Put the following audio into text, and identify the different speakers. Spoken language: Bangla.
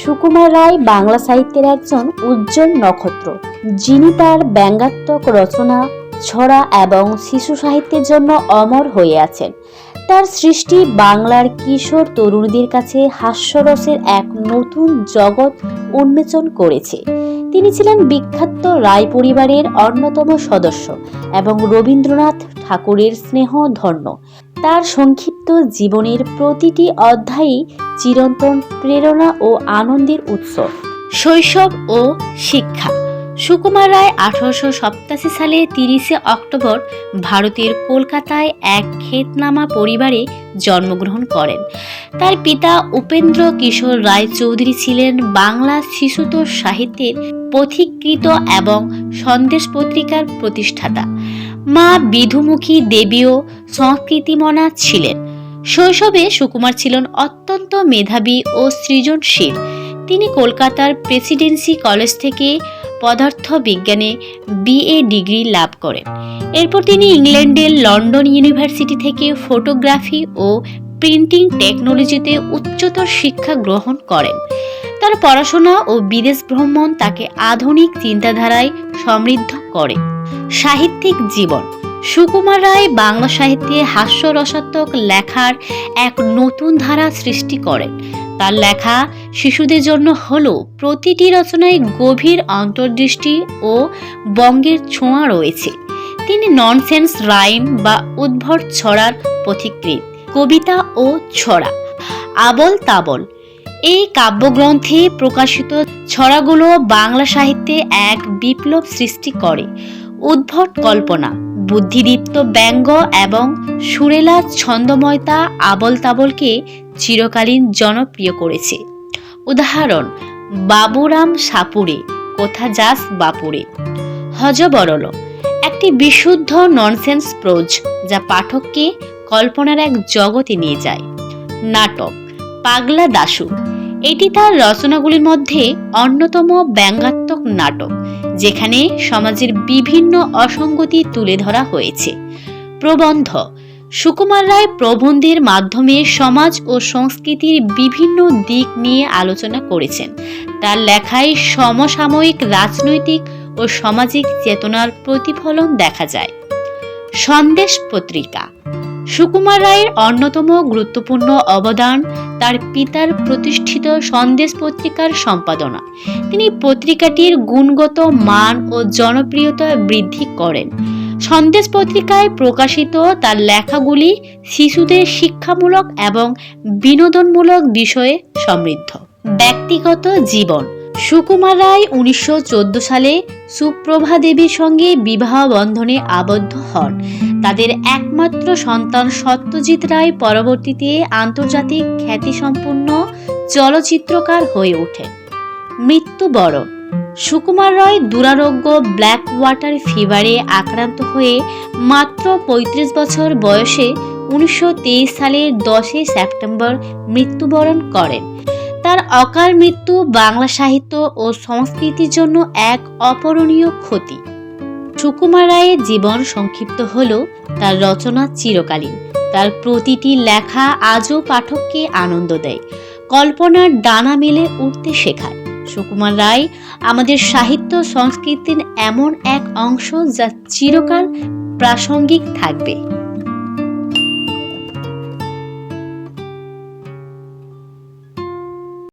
Speaker 1: সুকুমার রায় বাংলা সাহিত্যের একজন উজ্জ্বল নক্ষত্র, যিনি তার ব্যঙ্গাত্মক রচনা, ছড়া এবং শিশু সাহিত্যের জন্য অমর হয়ে আছেন। তার সৃষ্টি বাংলার কিশোর তরুণীদের কাছে হাস্যরসের এক নতুন জগৎ উন্মোচন করেছে। তিনি ছিলেন বিখ্যাত রায় পরিবারের অন্যতম সদস্য এবং রবীন্দ্রনাথ ঠাকুরের স্নেহ ধন্য তার সংক্ষিপ্ত জীবনের প্রতিটি অধ্যায়ই চিরন্তন প্রেরণা ও আনন্দের উৎস। শৈশব ও শিক্ষা। সুকুমার রায় আঠারোশো সপ্তাশি সালে তিরিশে অক্টোবর ভারতের কলকাতায় এক খেতনামা পরিবারে জন্মগ্রহণ করেন। তার পিতা উপেন্দ্র কিশোর রায় চৌধুরী ছিলেন বাংলা শিশুতোষ সাহিত্যের পথিকৃত এবং সন্দেশ পত্রিকার প্রতিষ্ঠাতা। মা বিধুমুখী দেবীও সংস্কৃতিমনা ছিলেন। শৈশবে সুকুমার ছিলেন অত্যন্ত মেধাবী ও সৃজনশীল। তিনি কলকাতার প্রেসিডেন্সি কলেজ থেকে পদার্থ বিজ্ঞানে বিএ ডিগ্রি লাভ করেন। এরপর তিনি ইংল্যান্ডের লন্ডন ইউনিভার্সিটি থেকে ফটোগ্রাফি ও প্রিন্টিং টেকনোলজিতে উচ্চতর শিক্ষা গ্রহণ করেন। তার পড়াশোনা ও বিদেশ ভ্রমণ তাকে আধুনিক চিন্তাধারায় সমৃদ্ধ করে। সাহিত্যিক জীবন। সুকুমার রায় বাংলা সাহিত্যে হাস্যরসাত্মক লেখার এক নতুন ধারা সৃষ্টি করেন। তার লেখা শিশুদের জন্য হলো প্রতিটি রচনায় গভীর অন্তর্দৃষ্টি ও বঙ্গের ছোঁয়া রয়েছে। তিনি ননসেন্স রাইম বা উদ্ভট ছড়ার পথিকৃৎ, কবিতা ও ছড়া, আবল তাবল। এই কাব্যগ্রন্থে প্রকাশিত ছড়াগুলো বাংলা সাহিত্যে এক বিপ্লব সৃষ্টি করে। উদ্ভট কল্পনা, বুদ্ধিদীপ্ত ব্যঙ্গ এবং সুরেলা ছন্দময়তা আবল তাবলকে চিরকালীন জনপ্রিয় করেছে। উদাহরণ, বাবুরাম সাপুরে, কোথা যাস বাপুরে। হজবরল একটি বিশুদ্ধ ননসেন্স প্রোজ যা পাঠককে কল্পনার এক জগতে নিয়ে যায়। নাটক, পাগলা দাশু, এটি তার রচনাগুলির মধ্যে অন্যতম ব্যঙ্গাত্মক নাটক, যেখানে সমাজের বিভিন্ন অসঙ্গতি তুলে ধরা হয়েছে। প্রবন্ধ সুকুমার রায় প্রবন্ধের মাধ্যমে সমাজ ও সংস্কৃতির বিভিন্ন দিক নিয়ে আলোচনা করেছেন। তার লেখায় সমসাময়িক রাজনৈতিক ও সামাজিক চেতনার প্রতিফলন দেখা যায়। সন্দেশ পত্রিকা। সুকুমার রায়ের অন্যতম গুরুত্বপূর্ণ অবদান তার পিতার প্রতিষ্ঠিত সন্দেশ পত্রিকার সম্পাদনা। তিনি পত্রিকাটির গুণগত মান ও জনপ্রিয়তা বৃদ্ধি করেন। সন্দেশ পত্রিকায় প্রকাশিত তার লেখাগুলি শিশুদের শিক্ষামূলক এবং বিনোদনমূলক বিষয়ে সমৃদ্ধ। ব্যক্তিগত জীবন। সুকুমার রায় উনিশশো চোদ্দ সালে সুপ্রভা দেবীর সঙ্গে বিবাহ বন্ধনে আবদ্ধ হন। তাদের একমাত্র সন্তান সত্যজিৎ রায় পরবর্তীতে আন্তর্জাতিক খ্যাতিসম্পন্ন চলচ্চিত্রকার হয়ে ওঠেন। মৃত্যুবরণ। সুকুমার রায় দুরারোগ্য ব্ল্যাক ওয়াটার ফিভারে আক্রান্ত হয়ে মাত্র ৩৫ বছর বয়সে উনিশশো তেইশ সালের দশই সেপ্টেম্বর মৃত্যুবরণ করেন। তার অকাল মৃত্যু বাংলা সাহিত্য ও সংস্কৃতির জন্য এক অপরণীয় ক্ষতি। সুকুমার রায়ের জীবন সংক্ষিপ্ত হলেও তার রচনা চিরকালীন। তার প্রতিটি লেখা আজও পাঠককে আনন্দ দেয়। কল্পনার ডানা মেলে উঠতে শেখায়। সুকুমার রায় আমাদের সাহিত্য সংস্কৃতির এমন এক অংশ যা চিরকাল প্রাসঙ্গিক থাকবে।